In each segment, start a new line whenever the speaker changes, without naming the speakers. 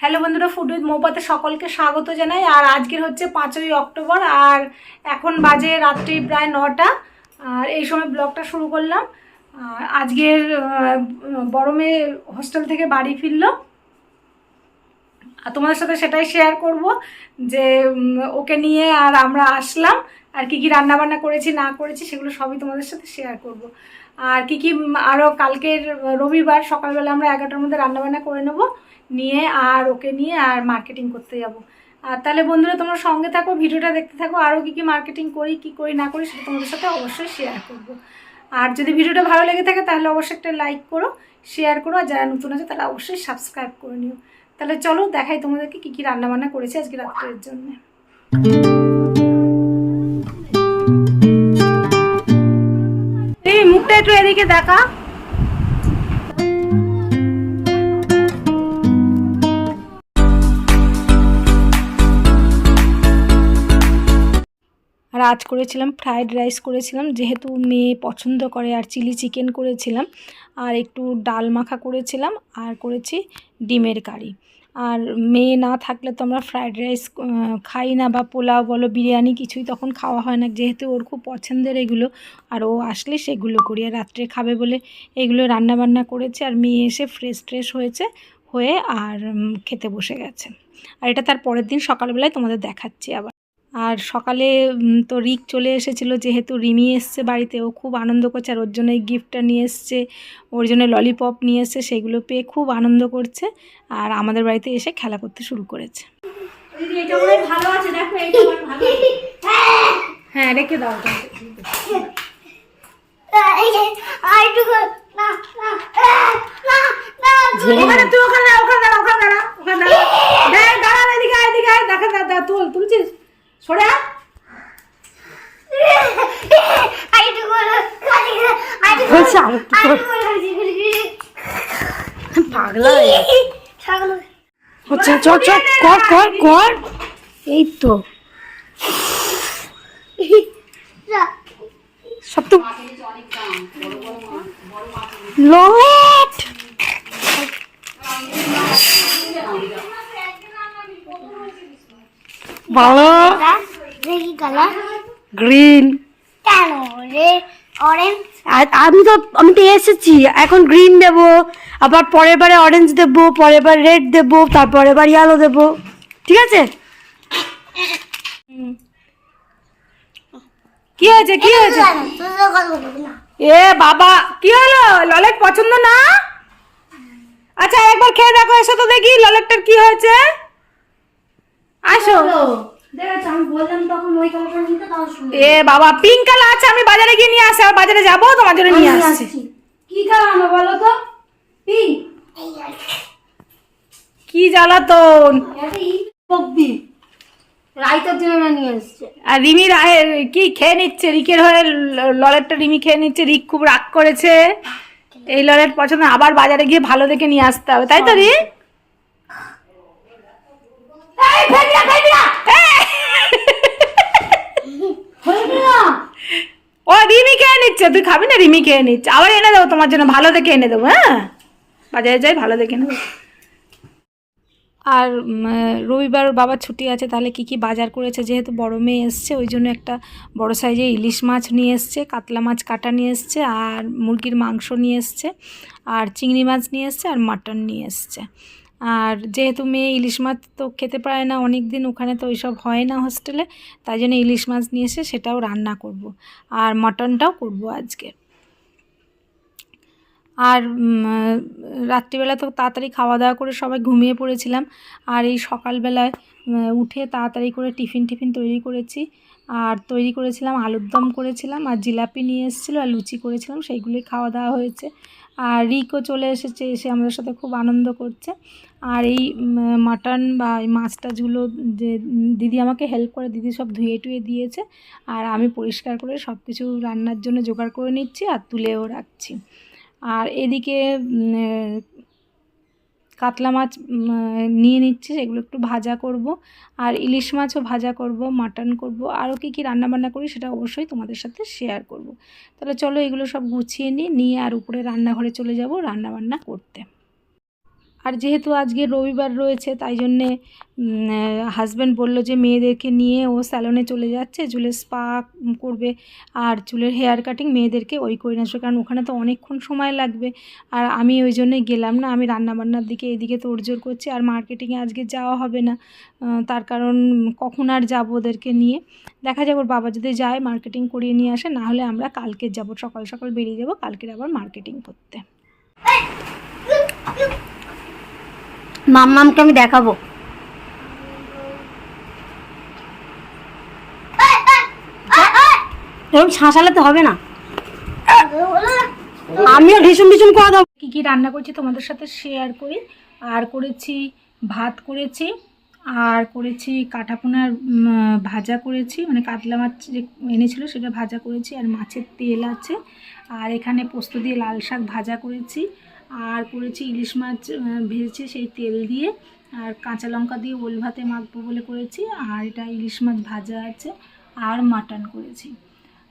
Hello বন্ধুরা food with মৌপাতে সকলকে স্বাগত জানাই। আর আজকের হচ্ছে পাঁচই অক্টোবর, আর এখন বাজে রাত্রি প্রায় নটা। আর এই সময় ব্লগটা শুরু করলাম। আজকের বড় মেয়ে হোস্টেল থেকে বাড়ি ফিরলো। আর তোমাদের সাথে সেটাই শেয়ার করব যে ওকে নিয়ে আর আমরা আসলাম। আর কি কি রান্না বান্না করেছি, না করেছি, সেগুলো সবই তোমাদের সাথে শেয়ার করব। আর কি কি আরও কালকের রবিবার সকালবেলা আমরা এগারোটার মধ্যে রান্নাবান্না করে নেব, নিয়ে আর ওকে নিয়ে আর মার্কেটিং করতে যাব। আর তাহলে বন্ধুরা, তোমরা সঙ্গে থাকো, ভিডিওটা দেখতে থাকো আরও কী কী মার্কেটিং করি, কি করি না করি সেটা তোমাদের সাথে অবশ্যই শেয়ার করব। আর যদি ভিডিওটা ভালো লেগে থাকে, তাহলে অবশ্যই একটা লাইক করো শেয়ার করো, আর যারা নতুন আছে, তারা অবশ্যই সাবস্ক্রাইব করে নিও। তাহলে চলো দেখাই তোমাদেরকে কী কী রান্নাবান্না করেছি আজকে রাত্রের জন্য। একটু এদিকে দেখা। আর আজ করেছিলাম ফ্রায়েড রাইস করেছিলাম, যেহেতু মেয়ে পছন্দ করে, আর চিলি চিকেন করেছিলাম, আর একটু ডাল মাখা করেছিলাম, আর করেছি ডিমের কারি। আর মেয়ে না থাকলে তো আমরা ফ্রায়েড রাইস খাই না বা পোলাও বলো, বিরিয়ানি কিছুই তখন খাওয়া হয় না। যেহেতু ওর খুব পছন্দের এগুলো, আর ও আসলে সেগুলো করি। আর রাত্রে খাবে বলে এগুলো রান্না বান্না করেছে আর মেয়ে এসে ফ্রেশ ট্রেশ হয়েছে, হয়ে আর খেতে বসে গেছে। আর এটা তার পরের দিন সকালবেলায় তোমাদের দেখাচ্ছি আবার। আর সকালে তো রিক চলে এসেছিল যেহেতু রিমি এসছে বাড়িতে ও খুব আনন্দ করছে আর ওর জন্য এই গিফটটা নিয়ে এসছে ওর জন্য ললিপপ নিয়ে এসছে সেগুলো পেয়ে খুব আনন্দ করছে আর আমাদের বাড়িতে এসে খেলা করতে শুরু করেছে। হ্যাঁ রেখে দাও ওখানে ওখানে ওখানে দাঁড়া, দাঁড়া, দাঁড়া। দেখ, দাঁড়া, তুল, তুলছিস? সরে
আইটুকু
বলছে আরেকটু কর। পাগলা গেছে।
ছাগল
হচ্ছে চ চ কর কর কর এই তো সব তো লট ভালো?
দেখি কালার
গ্রিন
অরেঞ্জ
আমি তো আমি তো এসেছি। এখন গ্রিন দেবো আবার পরের বারে অরেঞ্জ দেবো পরের বার রেড দেবো তারপরের বার ইয়েলো দেবো। ঠিক আছে?
কি হয়েছে কি হয়েছে? এ বাবা কি হলো? ললেট পছন্দ না? আচ্ছা একবার খেয়ে দেখো এসে তো দেখি ললেটটার কি হয়েছে আসো
দেখেছ আমি বললাম তখন ওই কালারটা নিতে তাও শুনে
এ বাবা পিঙ্ক কালার আছে আমি বাজারে গিয়ে নিয়ে আসি আর বাজারে যাব তোমার জন্য নিয়ে আসছি।
কি কালার আমার বলো তো? পিঙ্ক
কি জ্বালাতন।
এটা রাইতার জন্য নিয়ে এসছে।
আর রিমি কি খেয়ে নিচ্ছে? রিকের হয়ে রিমি খেয়ে নিচ্ছে রিক খুব রাগ করেছে। এই পছন্দ আবার বাজারে গিয়ে ভালো দেখে নিয়ে আসতে হবে তাই তো রি এই, না ও রিমি খেয়ে নিচ্ছে। তুই খাবি না? রিমি খেয়ে নিচ্ছে। আবার এনে দেবো তোমার জন্য। ভালো দেখে এনে দেবো হ্যাঁ? বাজারে যাই ভালো দেখে নেব। আর রবিবার বাবার ছুটি আছে তাহলে কি কি বাজার করেছে? যেহেতু বড় মেয়ে এসছে ওই জন্য একটা বড় সাইজে ইলিশ মাছ নিয়ে এসছে কাতলা মাছ কাটা নিয়ে এসছে আর মুরগির মাংস নিয়ে এসছে আর চিংড়ি মাছ নিয়ে এসছে আর মাটন নিয়ে এসছে। আর যেহেতু মেয়ে ইলিশ মাছ তো খেতে পারে না অনেক দিন ওখানে তো ওইসব হয় না হোস্টেলে তাই জন্য ইলিশ মাছ নিয়ে এসে সেটাও রান্না করব। আর মটনটাও করব আজকে। আর রাত্রিবেলা তো তাড়াতাড়ি খাওয়া দাওয়া করে সবাই ঘুমিয়ে পড়েছিলাম। আর এই সকালবেলায় উঠে তাড়াতাড়ি করে টিফিন টিফিন তৈরি করেছি। আর তৈরি করেছিলাম, আলুর দম করেছিলাম, আর জিলাপি নিয়ে এসেছিল, আর লুচি করেছিলাম, সেইগুলোই খাওয়া দাওয়া হয়েছে। আর রিকও চলে এসেছে, এসে আমাদের সাথে খুব আনন্দ করছে। আর এই মাটন বা এই মাছ টাছগুলো যে দিদি আমাকে হেল্প করে, দিদি সব ধুয়ে টুয়ে দিয়েছে। আর আমি পরিষ্কার করে সব কিছু রান্নার জন্য জোগাড় করে নিচ্ছি আর তুলেও রাখছি। আর এদিকে কাতলা মাছ নিয়ে নিচ্ছি, সেগুলো একটু ভাজা করব। আর ইলিশ মাছও ভাজা করব, মাটন করব। আরও কী কী রান্নাবান্না করি সেটা অবশ্যই তোমাদের সাথে শেয়ার করব। তাহলে চলো এগুলো সব গুছিয়ে নিই, নিয়ে আর উপরে রান্নাঘরে চলে যাব রান্নাবান্না করতে। আর যেহেতু আজকে রবিবার রয়েছে, তাই জন্যে হাজব্যান্ড বলল যে মেয়েদেরকে নিয়ে ও স্যালনে চলে যাচ্ছে, চুলের স্পা করবে আর চুলের হেয়ার কাটিং মেয়েদেরকে ওই করে আসবে। কারণ ওখানে তো অনেকক্ষণ সময় লাগবে আর আমি ওই জন্যই গেলাম না, আমি রান্নাবান্নার দিকে এদিকে তোড়জোড় করছি আর মার্কেটিংয়ে আজকে যাওয়া হবে না। তার কারণ কখন আর যাব ওদেরকে নিয়ে? দেখা যাক, ওর বাবা যদি যায় মার্কেটিং করিয়ে নিয়ে আসে, না হলে আমরা কালকে যাব, সকাল সকাল বেরিয়ে যাব, কালকের আবার মার্কেটিং করতে।
মাম্মামকে আমি দেখাবো। এরকম শাঁসালে তো হবে না। আমিও ঢিসুম ঢিসুম করে দেবো।
কী কী রান্না করছি তোমাদের সাথে শেয়ার করি। আর করেছি ভাত করেছি আর করেছি কাটাপোনার উম, ভাজা করেছি। মানে কাতলা মাছ যে এনেছিল সেটা ভাজা করেছি আর মাছের তেল আছে। আর এখানে পোস্ত দিয়ে লাল শাক ভাজা করেছি। আর করেছি ইলিশ মাছ ভেজেছি সেই তেল দিয়ে। আর কাঁচা লঙ্কা দিয়ে ওল ভাতে মাখবো বলে করেছি। আর এটা ইলিশ মাছ ভাজা আছে। আর মাটন করেছি।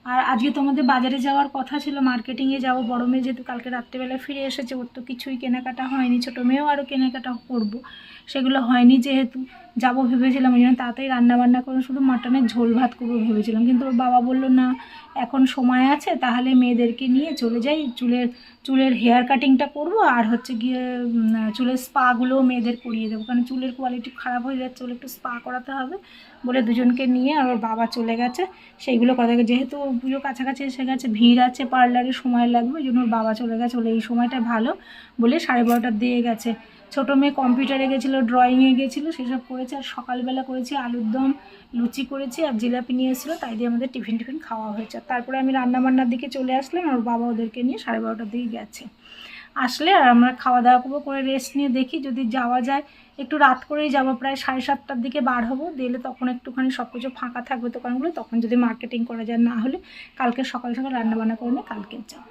আর আজকে তোমাদের বাজারে যাওয়ার কথা ছিল, মার্কেটিংয়ে যাব। বড় মেয়ে যেহেতু কালকে রাত্রেবেলা ফিরে এসেছে, ওর তো কিছুই কেনাকাটা হয়নি। ছোটো মেয়েও আরও কেনাকাটা করব। সেগুলো হয়নি যেহেতু। যাব ভেবেছিলাম, ওই জন্য তাড়াতাড়ি রান্নাবান্না করে শুধু মাটনের ঝোল ভাত করব ভেবেছিলাম। কিন্তু ওর বাবা বলল, না, এখন সময় আছে, তাহলে মেয়েদেরকে নিয়ে চলে যাই। চুলের চুলের হেয়ার কাটিংটা করব আর হচ্ছে গিয়ে চুলের স্পাগুলোও মেয়েদের করিয়ে দেবো। কারণ চুলের কোয়ালিটি খারাপ হয়ে যাচ্ছে, ওগুলো একটু স্পা করাতে হবে বলে দুজনকে নিয়ে আর ওর বাবা চলে গেছে। সেইগুলো কথা যেহেতু পুজো কাছাকাছি এসে গেছে, ভিড় আছে, পার্লারে সময় লাগবে, ওই জন্য ওর বাবা চলে গেছে বলে এই সময়টা ভালো বলে সাড়ে বারোটার দিয়ে গেছে। ছোটো মেয়ে কম্পিউটারে গেছিল ড্রয়িংয়ে গেছিল, সেসব করেছে আর সকালবেলা করেছি আলুর দম, লুচি করেছি আর জিলাপি নিয়ে এসেছিল, তাই দিয়ে আমাদের টিফিন টিফিন খাওয়া হয়েছে। তারপরে আমি রান্নাবান্নার দিকে চলে আসলাম, আর বাবা ওদেরকে নিয়ে সাড়ে বারোটার দিকে গেছে। আসলে আর আমরা খাওয়া দাওয়া করব, করে রেস্ট নিয়ে দেখি, যদি যাওয়া যায়, একটু রাত করেই যাব, প্রায় সাড়ে সাতটার দিকে বার হব, দিলে তখন একটুখানি সব কিছু ফাঁকা থাকবে দোকানগুলো, তখন যদি মার্কেটিং করা যায় না হলে, কালকে সকাল সকাল রান্নাবান্না করে নিয়ে কালকে যাব।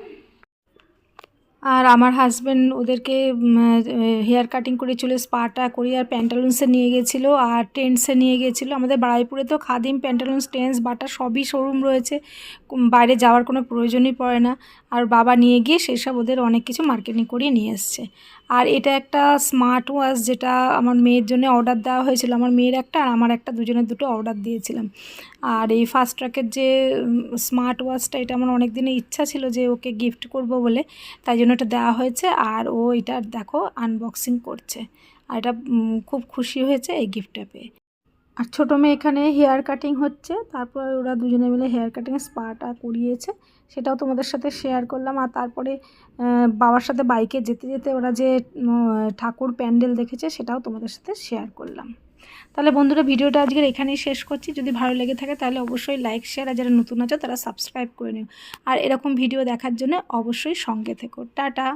আর আমার হাজব্যান্ড ওদেরকে হেয়ার কাটিং করে চলে স্পাটা করি আর প্যান্টালুন্সে নিয়ে গেছিল আর টেন্টসে নিয়ে গেছিল। আমাদের বাড়াইপুরে তো খাদিম প্যান্টালুন্স টেন্টস বাটা সবই শোরুম রয়েছে। বাইরে যাওয়ার কোনো প্রয়োজনই পড়ে না। আর বাবা নিয়ে গিয়ে সেসব ওদের অনেক কিছু মার্কেটিং করিয়ে নিয়ে এসছে। আর এটা একটা স্মার্ট ওয়াচ যেটা আমার মেয়ের জন্য অর্ডার দেওয়া হয়েছিল। আমার মেয়ের একটা আর আমার একটা দুজনের দুটো অর্ডার দিয়েছিলাম। আর এই ফার্স্ট ট্র্যাকের যে স্মার্ট ওয়াচটা এটা আমার অনেক দিনের ইচ্ছা ছিল যে ওকে গিফট করব বলে। তাই জন্য এটা দেওয়া হয়েছে আর ও এটা দেখো আনবক্সিং করছে। আর এটা খুব খুশি হয়েছে এই গিফটটা পেয়ে। আর ছোটো মেয়ে এখানে হেয়ার কাটিং হচ্ছে। তারপর ওরা দুজনে মিলে হেয়ার কাটিং স্পাটা করিয়েছে। সেটাও তোমাদের সাথে শেয়ার করলাম। আর তারপরে বাবার সাথে বাইকে যেতে যেতে ওরা যে ঠাকুর প্যান্ডেল দেখেছে, সেটাও তোমাদের সাথে শেয়ার করলাম। তাহলে বন্ধুরা, ভিডিওটা আজকের এখানেই শেষ করছি। যদি ভালো লেগে থাকে, তাহলে অবশ্যই লাইক শেয়ার আর যারা নতুন আছো, তারা সাবস্ক্রাইব করে নিও। আর এরকম ভিডিও দেখার জন্য অবশ্যই সঙ্গে থেকো। টাটা!